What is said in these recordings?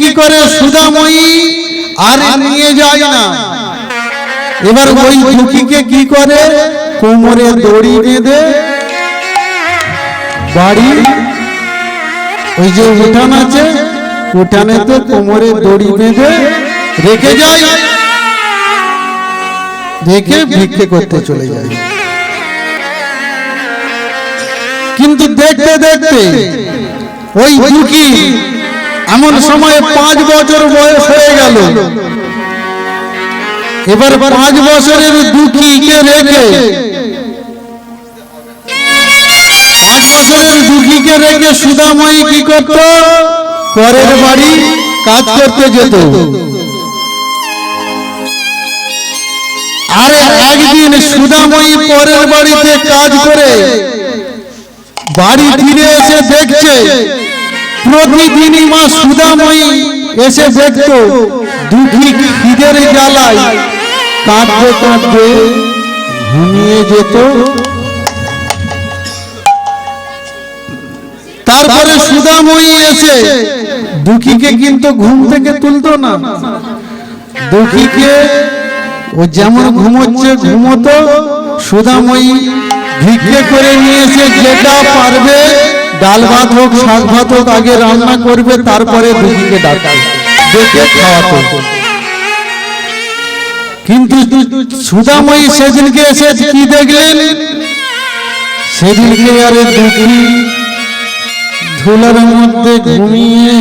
কি করে সুদাময়ী? আর নিয়ে যায় না। এবার ওই দুঃখীকে কি করে? কোমরে দড়ি বেঁধে বাড়ি। ওই যে উঠান আছে উঠানে তো কোমরে দড়ি বেঁধে রেখে যায়। রেখে ভিক্ষে করতে চলে যায়। কিন্তু দেখতে দেখতে ওই দুঃখী এমন সময় পাঁচ বছর বয়স হয়ে গেল। এবার পাঁচ বছরের দুঃখীকে রেখে পাঁচ বছরের দুঃখীকে রেখে সুদাময়ী কি করত? পরের বাড়ি কাজ করতে যেত। আর একদিন সুদাময়ী পরের বাড়িতে কাজ করে বাড়ি ফিরে এসে দেখছে প্রতিদিনই মা সুদাময়ী এসে দেখতো দুঃখী খিদের জ্বালায়, কাঁদতে কাঁদতে ঘুমিয়ে যেত। তারপরে সুদাময়ী এসে দুঃখীকে কিন্তু ঘুম থেকে তুলতো না। দুঃখীকে ও যেমন ঘুমোচ্ছে, ঘুমোতো সুদাময়ী ভিক্ষে করে নিয়ে এসে যেটা পারবে ডাল ভাত হোক, শাক ভাত হোক, আগে রান্না করবে, তারপরে দুঃখীকে ডাকবে। ডেকে খাওয়াতো। কিন্তু সুদাময়ী সেদিনকে এসে কি দেখলেন? সেদিনকে আরে দুঃখী ধুলার মধ্যে ঘুমিয়ে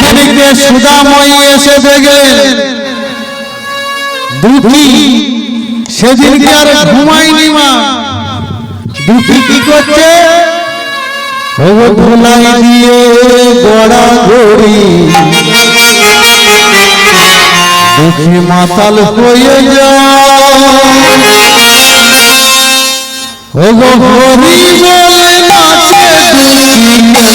সেদিনকে সুদাময়ী এসে দেখলেন দুঃখী সেদিনকে আর ঘুমায়নি মা। দুঃখী কি করছে? ধুলাই দিয়ে গড়া গড়ি দুঃখী মাতাল হয়ে যায়। ওগো হরি বলে নাচে দুঃখী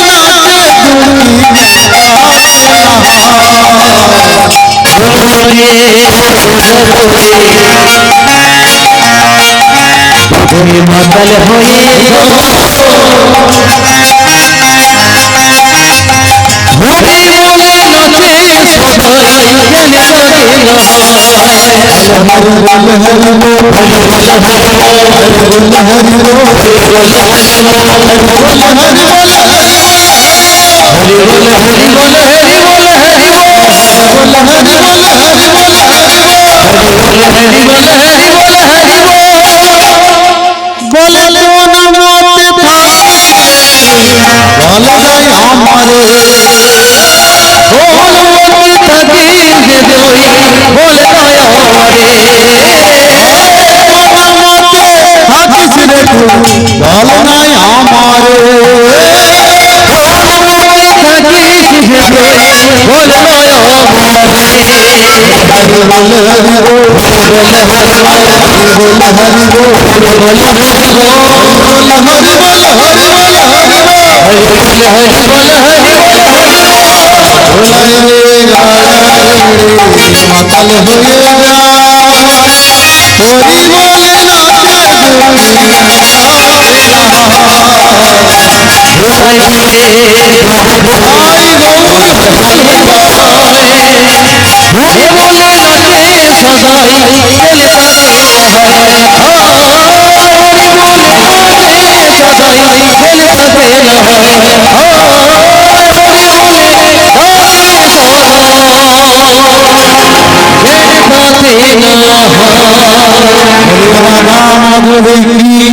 মাতাল হয়ে হরি বলে হরি বলে হরি বলে হরি বলে হরি বলে হরি বলে হরি বলে নামতে বলে নাই আমারে বলবতি থাকি যে দই বলে নয় আমারে নামতে থাকিস রে তুই বলে নাই আমারে বলবতি থাকি যে দই বলে মাতাল হয়ে হরি বলে হরি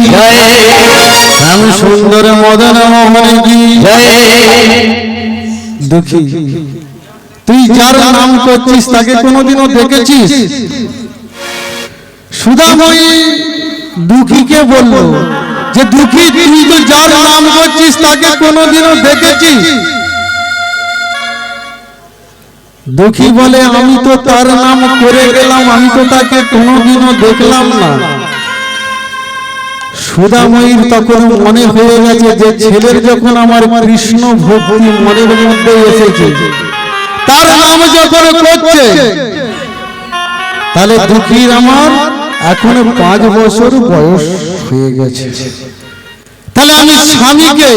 গেলে সুন্দর মদন মোহন কি? জয়। দুঃখী। যার নাম করছিস তাকে কোনোদিনও দেখেছিস? সুধাময়ী দুঃখীকে বলল যে দুঃখী তুই তো যার নাম করছিস তাকে কোনোদিনও দেখেছিস? দুঃখী বলে আমি তো তার নাম করে গেলাম আমি তো তাকে কোনোদিনও দেখলাম না। সুধাময়ীর তখন মনে হয়ে গেছে যে ছেলের যখন আমার কৃষ্ণ ভক্তি মনের মধ্যে এসেছে তার নাম যখন করছে তাহলে দুঃখীর আমার এখন পাঁচ বছর বয়স হয়ে গেছে। তাহলে আমি স্বামীকে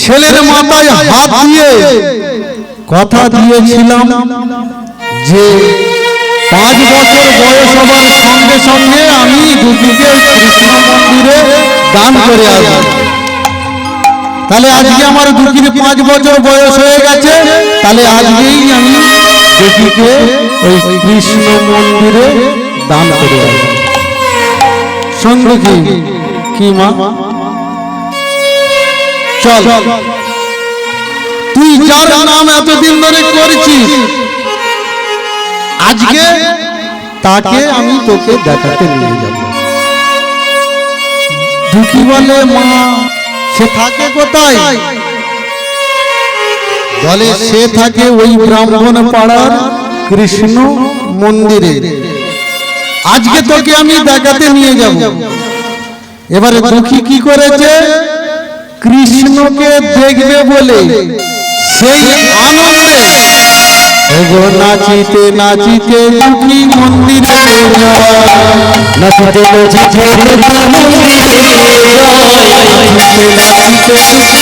ছেলের মাথায় হাত দিয়ে কথা দিয়েছিলাম যে পাঁচ বছর বয়স হবার সঙ্গে সঙ্গে আমি দুটিকে কৃষ্ণ মন্দিরে দান করে আসব। তাহলে আজকে আমার দুটির পাঁচ বছর বয়স হয়ে গেছে তাহলে আজকেই আমি ওই কৃষ্ণ মন্দিরে দান করে সঙ্গে কি? কি মা? চল। তুই যার নাম এতদিন ধরে করছিস, আজকে তাকে আমি তোকে দেখাতে নিয়ে যাব। দুঃখী বলে, মা, সে থাকে কোথায়? বলে সে থাকে ওই ব্রাহ্মণ পাড়ার কৃষ্ণ মন্দিরে। আজকে তোকে আমি দেখাতে নিয়ে যাব। এবারে দুঃখী কি করেছে? কৃষ্ণকে দেখবে বলে সেই আনন্দে। নাচিতে নাচিতে দুঃখী মন্দিরে নাচিতে নাচিতে নাচিতে নাচিতে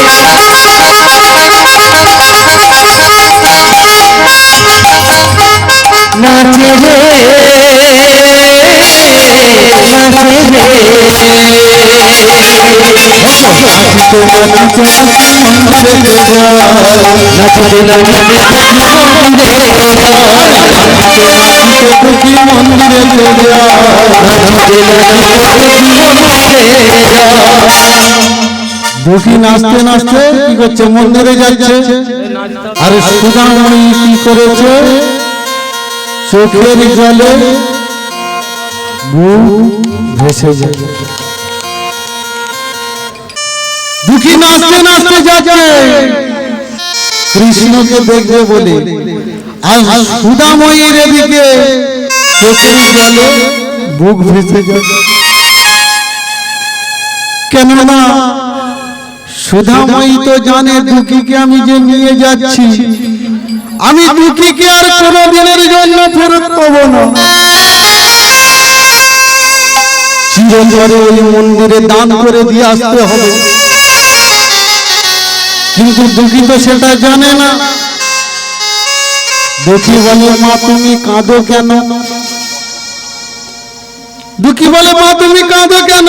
দুঃখী নাচতে নাচতে কি করছে? মন্দিরে যাচ্ছে। আর সুদামণি কি করেছে? চোখের জলে ভেসে যায়। দুঃখী নাচতে নাচতে যাচ্ছে। কৃষ্ণকে দেখবে বলে আর সুদাময়ীর এদিকে জলে বুক ভেসে যায় কেননা সুধাময়ী তো জানে দুঃখীকে আমি যে নিয়ে যাচ্ছি, আমি দুঃখীকে আর কোনো দিনের জন্য ফেরত পাবো না। চিরতরে ওই মন্দিরে দান করে দিয়ে আসতে হবে। কিন্তু দুঃখী তো সেটা জানে না দুঃখী বলে মা তুমি কাঁদো কেন দুঃখী বলে মা তুমি কাঁদো কেন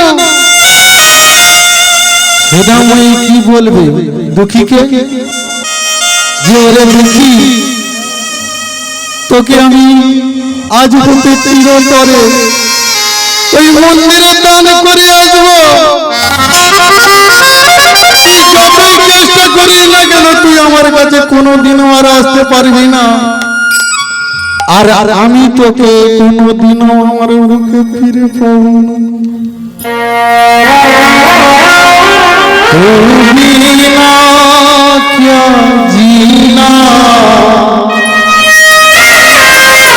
সুধাময়ী কি বলবে দুঃখীকে যে ওরে দুঃখী তোকে আমি আজ হতে চিরতরে ওই মন্দিরে দান করে আসব তুই যতই চেষ্টা করিস না কেন তুই আমার কাছে কোনোদিনও আর আসতে পারবি না আর আর আমি তোকে কোনোদিনও আমার মুখে ফিরে পাবো না तू बिना क्या जीना